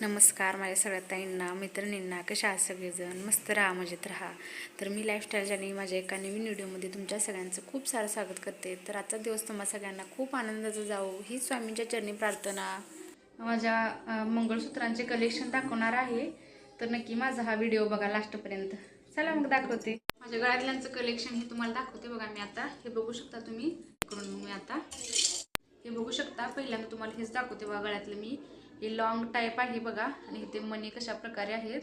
नमस्कार माझ्या सगळ्या ताईंना मैत्रिणींना कशा आहात सगळेजण? मस्त राहा मजेत राहा. तर मी लाईफस्टाईल आणि माझ्या एका नवीन व्हिडिओमध्ये तुमच्या सगळ्यांचं खूप सारं स्वागत करते. तर आजचा दिवस तुम्हा सगळ्यांना खूप आनंदाचा जाऊ ही स्वामींच्या चरणी प्रार्थना. माझ्या मंगळसूत्रांचे कलेक्शन दाखवणार आहे. तर नक्की माझा हा व्हिडिओ बघा लास्टपर्यंत चला मग दाखवते. माझ्या गळ्यातल्यांचं कलेक्शन हे तुम्हाला दाखवते बघा मी आता. हे बघू शकता तुम्ही? करून मग मी आता. हे बघू शकता पहिल्यांदा तुम्हाला हेच दाखवते बघा गळ्यातलं मी. हे लॉंग टाईप आहे बघा. आणि इथे मणी कशा प्रकारे आहेत.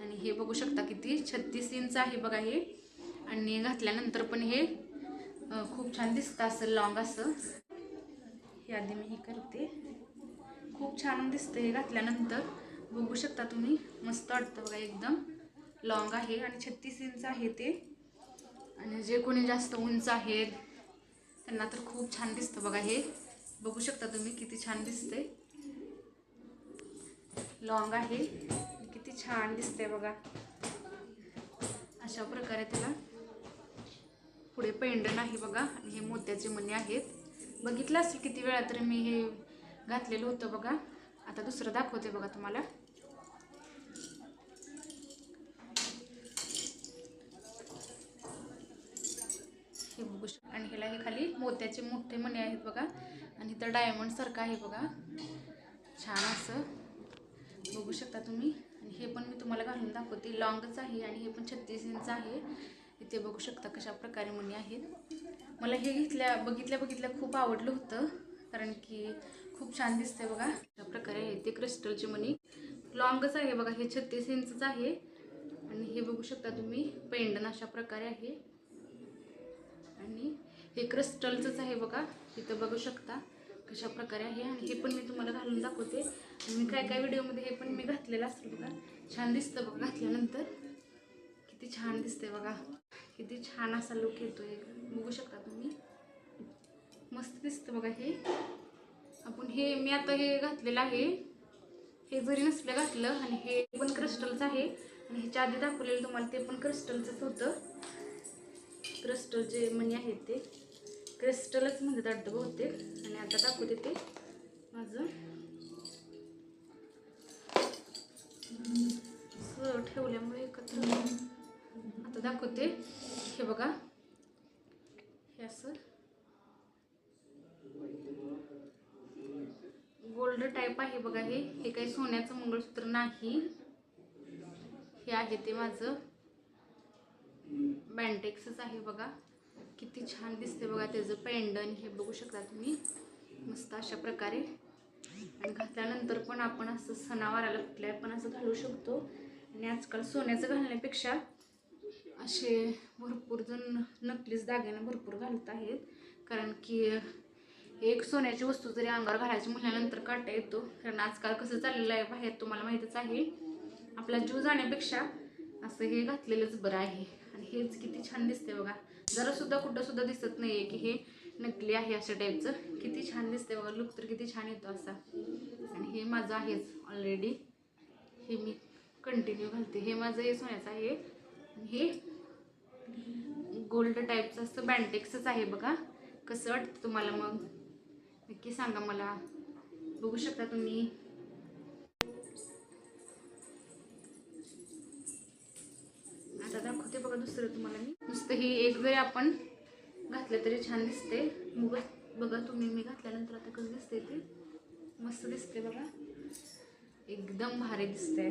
आणि हे बघू शकता किती? छत्तीस इंच आहे बघा हे. आणि घातल्यानंतर पण हे खूप छान दिसतं असं लॉंग असं. हे आधी मी हे करते. खूप छान दिसतं हे घातल्यानंतर. बघू शकता तुम्ही. मस्त वाटतं बघा एकदम. लॉंग आहे आणि छत्तीस इंच आहे ते. आणि जे कोणी जास्त उंच आहेत त्यांना तर खूप छान दिसतं बघा हे. बघू शकता तुम्ही किती छान दिसते लॉंग आहे. किती छान दिसते बघा. अशा प्रकारे त्याला पुढे पेंडन आहे बघा. आणि हे मोत्याचे मणी आहेत. बघितलं असेल किती वेळा तरी मी हे घातलेलं होतं बघा. आता दुसरं दाखवते बघा तुम्हाला. हे बघू शक आणि ह्याला हे खाली मोत्याचे मोठे मणी आहेत बघा. आणि इथं डायमंड सारखं आहे बघा. छान असं. बघू शकता तुम्ही. आणि हे पण मी तुम्हाला घालून दाखवते. लॉंगच आहे आणि हे पण छत्तीस इंच आहे. इथे बघू शकता कशा प्रकारे मणी आहेत. मला हे घेतल्या बघितल्या बघितल्या खूप आवडलं होतं. कारण की खूप छान दिसतंय बघा. अशा प्रकारे आहे ते क्रिस्टलचे मणी लॉंगच आहे बघा. हे छत्तीस इंचच आहे. आणि हे बघू शकता तुम्ही. पेंडन अशा प्रकारे आहे. आणि हे क्रिस्टलचंच आहे बघा. इथं बघू शकता. कशा प्रकारे आहे आणि हे पण मी तुम्हाला घालून दाखवते. आणि मी काय काय व्हिडिओमध्ये हे पण मी घातलेलं असतं बघा. छान दिसतं बघा घातल्यानंतर. किती छान दिसते बघा. किती छान असा लुक येतोय. बघू शकता तुम्ही? मस्त दिसतं बघा हे. आपण हे मी आता हे घातलेलं आहे. हे जरी नसलं घातलं आणि हे पण क्रिस्टलचं आहे. आणि ह्याच्या आधी दाखवलेलं तुम्हाला ते पण क्रिस्टलचंच होतं. क्रिस्टल जे मणी आहेत ते. क्रिस्टलच म्हणजे वाटतं बहुतेक. आणि आता दाखवते ते माझं. ठेवल्यामुळे एकत्र. आता दाखवते. हे बघा. हे असं. गोल्ड टाईप आहे बघा हे. हे काही सोन्याचं मंगळसूत्र नाही. हे आहे ते माझं. बँटेक्सच आहे बघा. किती छान दिसते बघा त्याचं पेंडन हे बघू शकता तुम्ही. मस्त अशा प्रकारे. आणि घातल्यानंतर पण आपण असं सणावाराला कुठल्या पण असं घालू शकतो. आणि आजकाल सोन्याचं घालण्यापेक्षा असे भरपूर जण नकलीच दागिने भरपूर घालत आहेत. कारण की एक सोन्याची वस्तू जरी अंगावर घालायची म्हटल्यानंतर काटा येतो. कारण आजकाल कसं चाललेलं आहे बाहेर तुम्हाला माहीतच आहे. आपला जीव जाण्यापेक्षा असं हे घातलेलंच बरं आहे. आणि हेच किती छान दिसते बघा. जरा सुद्धा कुठं सुद्धा दिसत नाहीये की हे नकली आहे अशा टाईपचं किती छान दिसते बघा लुक तर किती छान येतो असा. आणि हे माझं आहेच ऑलरेडी हे मी कंटिन्यू घालते. हे माझं हे सोन्याचं आहे. हे गोल्ड टाईपचं असं बँटेक्सच आहे बघा. कसं वाटतं तुम्हाला मग? नक्की सांगा मला. बघू शकता तुम्ही. आता दाखवते बघा दुसरं तुम्हाला मी. नुसतं ही एक जरी आपण घातलं तरी छान दिसते. मग बघा तुम्ही मी घातल्यानंतर आता कसं दिसते ते? मस्त दिसते बघा. एकदम भारी दिसते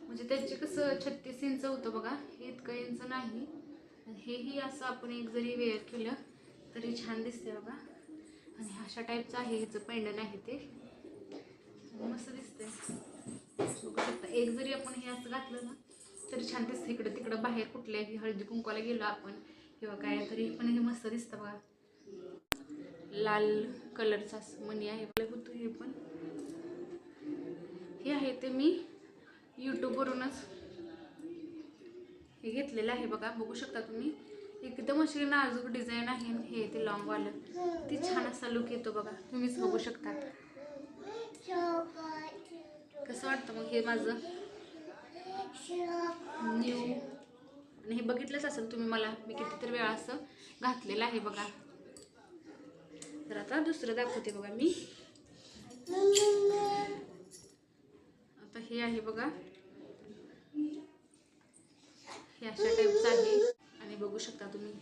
म्हणजे त्याचे कसं छत्तीस इंच होतं बघा. हे इतकं इंच नाही. आणि हेही असं आपण एक जरी वेअर केलं तरी छान दिसते बघा. आणि अशा टाईपचं आहे ह्याचं पेंडन आहे ते. मस्त दिसते शकता एक जरी आपण हे असं घातलं ना तरी छान दिसतं इकडं तिकडं. बाहेर कुठल्याही हळदी कुंकवाला गेलो आपण किंवा काय तरी पण हे मस्त दिसतं बघा. लाल कलरचा असं मणी आहे. आपलं होतं हे पण. हे आहे ते मी यूट्यूबवरूनच हे घेतलेलं आहे बघा. बघू शकता तुम्ही. एकदम अशी नाजूक डिझाईन आहे हे ते लॉंगवालं ते छान असा लुक येतो बघा. तुम्हीच बघू शकता. कसं वाटतं मग हे माझं? न्यू. आणि हे बघितलंच असेल तुम्ही मला मी कितीतरी वेळा असं घातलेलं आहे बघा. तर आता दुसरं दाखवते बघा मी. आता हे आहे बघा. हे अशा टाईपचं आहे. आणि बघू शकता तुम्ही.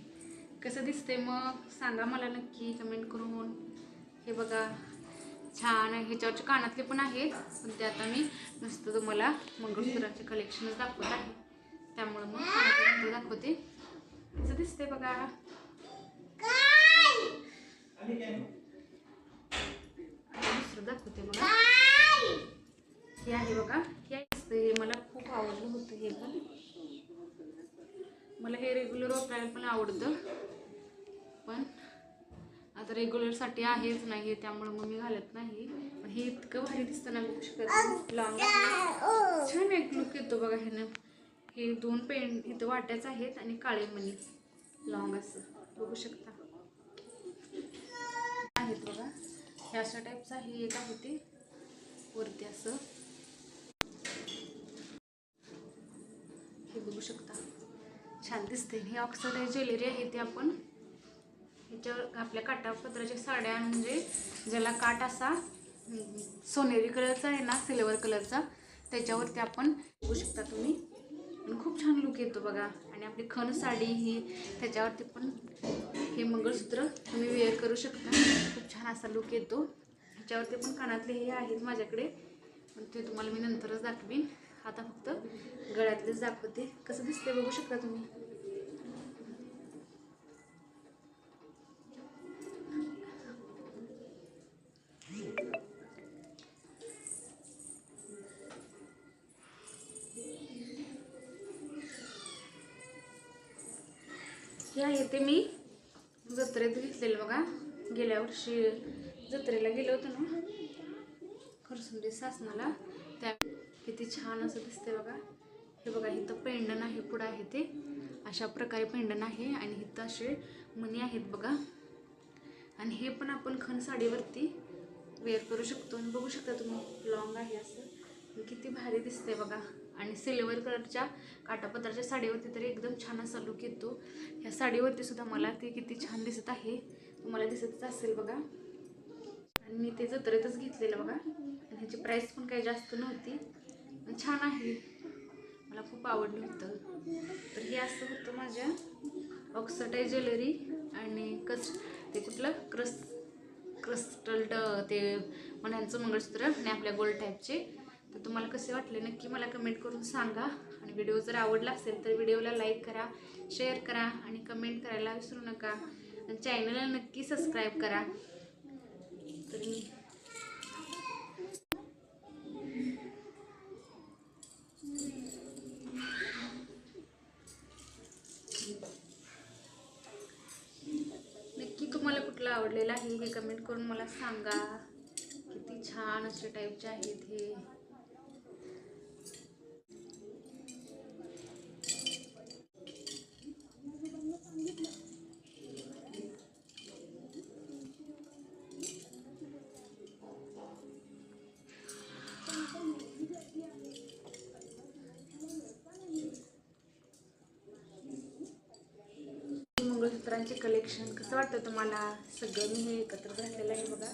कसं दिसते मग? सांगा मला नक्की कमेंट करून. हे बघा. छान आहे. ह्याच्यावरचे कानातले पण आहेत. पण ते आता मी नुसतं तुम्हाला मंगळसूत्राचे कलेक्शनच दाखवत आहे. त्यामुळं मग कानातले दाखवते. कसं दिसते बघा. दुसरं दाखवते बघा. हे आहे बघा. हे हे मला खूप आवडलं होतं हे पण. मला हे रेग्युलर वापरायला पण आवडतं. पण आता रेग्युलरसाठी आहेच नाही त्यामुळे मग मी घालत नाही. पण हे इतकं भारी दिसतं ना बघू शकत लॉंग छान एक लुक येतो बघा ह्यानं. हे दोन पेंट इथं वाट्याच आहेत आणि काळे मणी. लॉंग असं. बघू शकता. आहेत बघा. हे अशा टाईपचं आहे एक आहे ते. वरती असं. हे बघू शकता. छान दिसते हे ऑक्सिडाईज ज्वेलरी आहे ती आपण ह्याच्यावर आपल्या काटापत्राच्या साड्या म्हणजे ज्याला काट असा सोनेरी कलरचा आहे ना सिल्वर कलरचा त्याच्यावरती आपण बघू शकता तुम्ही. आणि खूप छान लुक येतो बघा. आणि आपली खण साडी ही त्याच्यावरती पण हे मंगळसूत्र तुम्ही वेअर करू शकता. खूप छान असा लुक येतो. ह्याच्यावरती पण कानातले हे आहेत माझ्याकडे. पण ते तुम्हाला मी नंतरच दाखवीन. आता फक्त गळ्यातलेच दाखवते. कसं दिसते बघू शकता तुम्ही? हे आहे ते मी. जत्रेत घेतलेलं बघा. गेल्या वर्षी जत्रेला गेलो होतो ना. खरसुंडी सासनाला त्या किती छान असं दिसते बघा. हे बघा इथं पेंडण आहे पुढं आहे ते. अशा प्रकारे पेंडण आहे आणि इथं असे मणी आहेत बघा. आणि हे पण आपण खण साडीवरती वेअर करू शकतो. आणि बघू शकता तुम्ही लॉंग आहे असं. किती भारी दिसते बघा. आणि सिल्वर कलरच्या काटापत्राच्या साडीवरती तरी एकदम छान असा लुक येतो. ह्या साडीवरती सुद्धा मला ते किती छान दिसत आहे. तुम्हाला दिसतच असेल बघा. आणि मी ते जत्रेतच घेतलेलं बघा. आणि ह्याची प्राईस पण काही जास्त नव्हती. पण छान आहे. मला खूप आवडलं होतं. तर हे असं होतं माझ्या ऑक्सटाई ज्वेलरी आणि कस ते कुठलं? क्रस क्रिस्टल ते मण्यांचं मंगळसूत्र आणि आपल्या गोल्ड टाईपचे तर तुम्हाला कसे वाटले नक्की मला कमेंट करून सांगा. आणि व्हिडिओ जर आवडला असेल तर व्हिडिओला लाईक करा शेअर करा आणि कमेंट करायला विसरू नका. आणि चॅनलला नक्की सबस्क्राईब करा. तर मी नक्की तुम्हाला कुठलं आवडलेलं आहे हे कमेंट करून मला सांगा. किती छान असे टाईपचे आहेत हे. मंगळसूत्रांचे कलेक्शन कसं वाटतं तुम्हाला? सगळं मी हे एकत्र घातलेलं आहे बघा.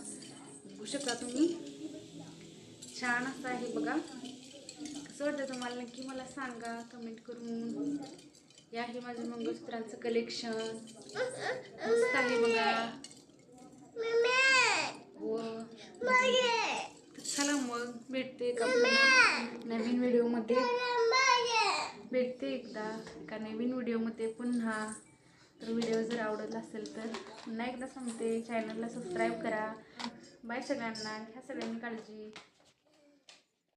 बघू शकता तुम्ही. छान असं आहे बघा. कसं वाटतं तुम्हाला? नक्की मला सांगा. कमेंट करून. हे आहे माझं मंगळसूत्रांचं कलेक्शन मस्त आहे बघा. व चला मग. भेटते का नवीन व्हिडिओमध्ये भेटते एकदा एका नवीन व्हिडिओमध्ये पुन्हा. तर व्हिडिओ जर आवडत असेल तर पुन्हा एकदा सांगते. चॅनलला सबस्क्राईब करा. बाय सगळ्यांना. घ्या सगळ्यांनी काळजी.